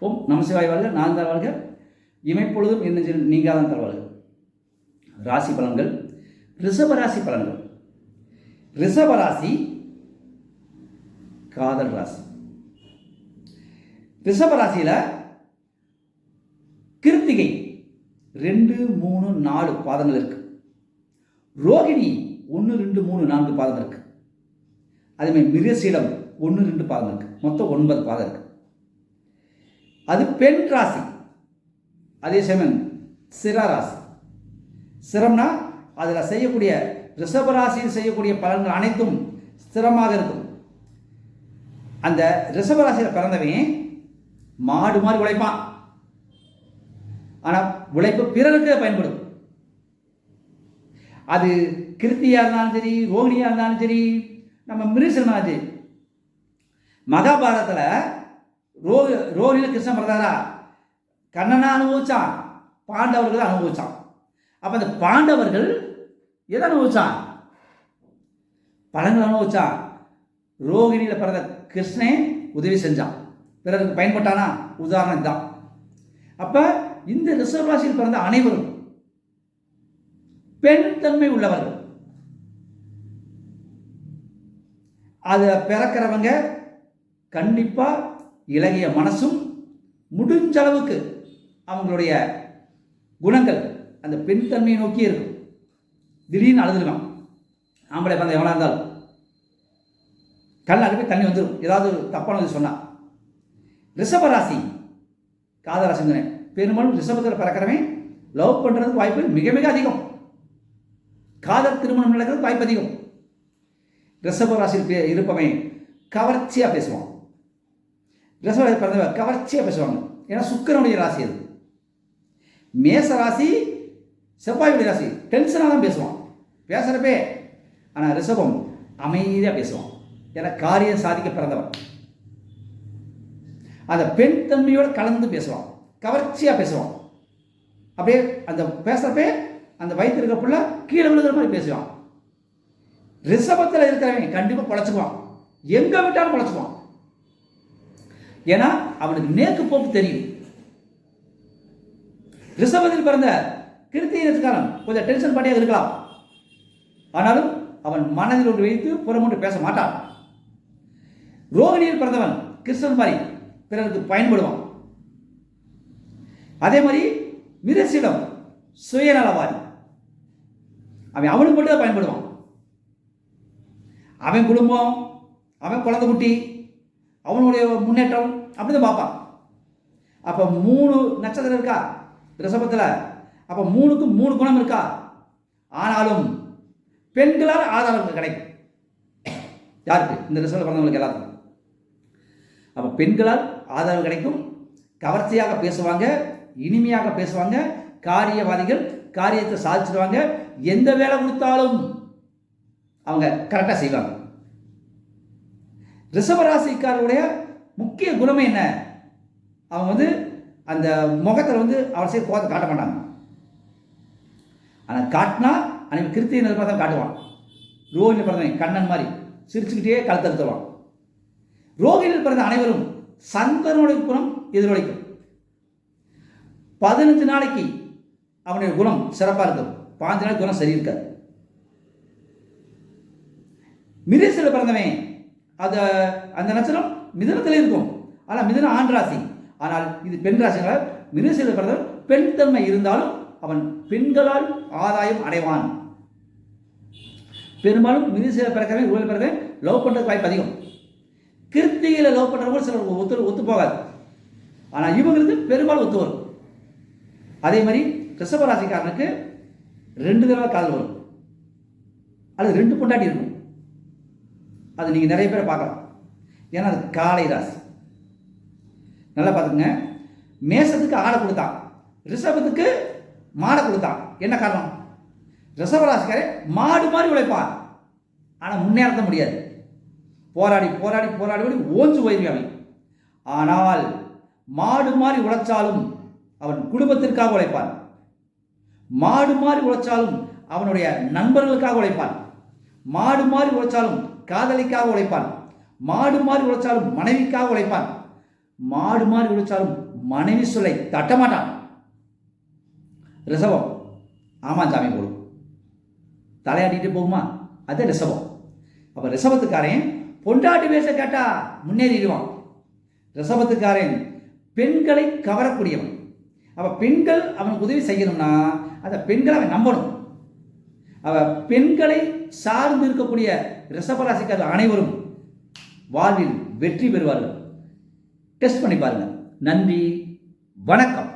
ஓம் நமசிவாய் வாழ்க நான் தான் வாழ்க. இமைப்பொழுதும் என்ன நீங்காதான் தருவார்கள் ராசி பலன்கள் ரிஷபராசி பலன்கள். ரிஷபராசி காதல் ராசி. ரிஷபராசியில் கிருத்திகை ரெண்டு மூணு நாலு பாதங்கள் இருக்கு. ரோகிணி ஒன்று ரெண்டு மூணு நான்கு பாதங்கள் இருக்கு. அதேமாதிரி மிருகசீடம் ஒன்று ரெண்டு பாதம் இருக்கு. மொத்தம் ஒன்பது பாதம் இருக்கு. அது பெண் ராசி. அதே சமயம் சிர ராசி. சிரம்னா அதில் செய்யக்கூடிய ரிஷப ராசியில் செய்யக்கூடிய பலன்கள் அனைத்தும் ஸ்திரமாக இருக்கும். அந்த ரிஷப ராசியில் பிறந்தவன் மாடு மாதிரி உழைப்பான். ஆனால் உழைப்பு பிறருக்கு பயன்படும். அது கிருத்தியாக இருந்தாலும் சரி ரோகிணியாக இருந்தாலும் சரி நம்ம மிருசனாச்சு சரி மகாபாரதத்தில் ரோ ரோகிணியில் கிருஷ்ணன் பிறந்தாரா? கண்ணனா அனுபவிச்சான் பாண்டவர்கள் அனுபவிச்சான். அப்போ அந்த பாண்டவர்கள் எதை அனுபவிச்சான்? பழங்கள் அனுபவிச்சான். ரோகிணியில் பிறந்த கிருஷ்ணன் உதவி செஞ்சான். பிறருக்கு பயன்பட்டானா? உதாரணம் தான் அப்போ இந்த ரிஷப ராசியில் பிறந்த அனைவரும் பெண் தன்மை உள்ளவர்கள். அதை பிறக்கிறவங்க கண்டிப்பாக இலகிய மனசும் முடிஞ்சளவுக்கு அவங்களுடைய குணங்கள் அந்த பெண் தன்மையை நோக்கி இருக்கும். திடீர்னு அழுதுருக்கான். ஆம்பளை பிறந்த எவனாக இருந்தாலும். கண் அனுப்பி தண்ணி வந்துடும் ஏதாவது தப்பானது சொன்னான் ரிஷபராசி. காதராசி பெரும்பாலும் ரிஷபத்தில் பிறக்கிறவன் லவ் பண்ணுறதுக்கு வாய்ப்பு மிக மிக அதிகம். காதல் திருமணம் நடக்கிறதுக்கு வாய்ப்பு அதிகம். ரிஷப பே- இருப்பவன் கவர்ச்சியாக பேசுவான். ரிஷப ராசி கவர்ச்சியாக பேசுவாங்க. ஏன்னா சுக்கரனுடைய ராசி அது. மேச ராசி செவ்வாயுடைய ராசி டென்ஷனாக தான் பேசுவான். பேசுகிறப்பே ஆனால் ரிஷபம் அமைதியாக பேசுவான். ஏன்னா காரியம் சாதிக்க பிறந்தவன். அந்த பெண் தன்மையோடு கலந்து பேசுவான். கவர்ச்சியாக பேசுவான். அப்படியே அந்த பேசுகிறப்பே அந்த வயிற்று இருக்க புள்ள கீழே விழுகிற மாதிரி பேசுவான். ரிஷபத்தில் இருக்கிறவன் கண்டிப்பாக பொழைச்சுக்குவான். எங்கே விட்டாலும் பொழைச்சுக்குவான். ஏன்னா அவனுக்கு நேக்கு போக்கு தெரியும். ரிஷபத்தில் பிறந்த கிருத்தியினத்துக்காரன் கொஞ்சம் டென்ஷன் பண்ணியாக இருக்கலாம். ஆனாலும் அவன் மனதில் ஒன்று வைத்து புறம் பேச மாட்டான். ரோகிணியில் பிறந்தவன் கிருஷ்ணன் மாதிரி பிறருக்கு பயன்படுவான். அதே மாதிரி மிரசிடம் சுயநலவாதி. அவன் அவனுக்கு மட்டும் தான் பயன்படுவான். அவன் குடும்பம் அவன் குழந்தை குட்டி அவனுடைய முன்னேற்றம் அப்படி தான் பார்ப்பான். அப்போ மூணு நட்சத்திரம் இருக்கா? ரிஷபத்தில் அப்போ மூணுக்கு மூணு குணம் இருக்கா? ஆனாலும் பெண்களால் ஆதாரம் கிடைக்கும். யாருக்கு? இந்த ரிசல்ட் பிறந்தவங்களுக்கு எல்லாத்துக்கும் அப்போ பெண்களால் ஆதரவு கிடைக்கும். கவர்ச்சியாக பேசுவாங்க இனிமையாக பேசுவாங்க காரியவாதிகள் காரியத்தை சாதிச்சிடுவாங்க எந்த வேலை கொடுத்தாலும் அவங்க கரெக்டாக செய்வாங்க. ரிஷபராசிக்காரருடைய முக்கிய குணமே என்ன? அவங்க வந்து அந்த முகத்தில் வந்து அவர் செய்ய கோபத்தை காட்ட மாட்டாங்க. ஆனால் காட்டினா அன்னைக்கு கிருத்திய நிறமாக தான் காட்டுவான். ரோகிணியில் பிறந்தவன் கண்ணன் மாதிரி சிரிச்சுக்கிட்டே கழுத்தறுத்துவான் ரோகிணியில் பிறந்த அனைவரும் சந்தனுடைய குணம் எதிரொலிக்கும் பதினஞ்சு நாளைக்கு அவனுடைய குணம் சிறப்பாக இருக்கும். பாஞ்சு நாளைக்கு குணம் சரி இருக்காது மிருகசில் பிறந்தவன் அது அந்த நட்சத்திரம் மிதனத்தில் இருக்கும். ஆனால் மிதனம் ஆண் ராசி. ஆனால் இது பெண் ராசிகளால் மிருகசில் பிறந்தவன் பெண் தன்மை இருந்தாலும் அவன் பெண்களால் ஆதாயம் அடைவான். பெரும்பாலும் மிருகசில பிறக்கவே உடல் பிறகு லவ் பண்ணுறதுக்கு வாய்ப்பு அதிகம். கிருத்திகையில் லவ் பண்ணுறவங்க சிலர் ஒத்து ஒத்து போகாது. ஆனால் இவங்களுக்கு பெரும்பாலும் ஒத்து வரும். அதே மாதிரி ரிஷப ராசிக்காரனுக்கு ரெண்டு தடவை காதல் வரும். அல்லது ரெண்டு பொண்டாட்டி இருக்கும். அது நீங்கள் நிறைய பேரை பார்க்கலாம். ஏன்னா அது காளை ராசி நல்லா பார்த்துக்குங்க. மேசத்துக்கு ஆடை கொடுத்தான். ரிஷபத்துக்கு மாடை கொடுத்தான். என்ன காரணம்? ரிஷப ராசிக்காரன் மாடு மாதிரி உழைப்பான். ஆனால் முன்னேறத்த முடியாது. போராடி போராடி போராடி ஓடி ஓஞ்சு போயிருவான் அவன். ஆனால் மாடு மாதிரி உழைச்சாலும் அவன் குடும்பத்திற்காக உழைப்பான். மாடு மாதிரி உழைச்சாலும் அவனுடைய நண்பர்களுக்காக உழைப்பான். மாடு மாதிரி உழைச்சாலும் காதலிக்காக உழைப்பான். மாடு மாதிரி உழைச்சாலும் மனைவிக்காக உழைப்பான். மாடு மாறி உழைச்சாலும் மனைவி சொல்லை தட்டமாட்டான் ரிசவம் ஆமாம் சாமி போடும் தலையாட்டிட்டு போகுமா? அது ரிசவம் அப்போ ரிசவத்துக்காரன் பொண்டாட்டி பேச கேட்டா முன்னேறிடுவான். ரிசவத்துக்காரன் பெண்களை கவரக்கூடியவன். அப்போ பெண்கள் அவனுக்கு உதவி செய்யணும்னா அந்த பெண்களை அவன் நம்பணும். பெண்களை சார்ந்து இருக்கக்கூடிய ரிஷபராசிக்காரர் அனைவரும் வாழ்வில் வெற்றி பெறுவார்கள். டெஸ்ட் பண்ணி பாருங்க. நன்றி. வணக்கம்.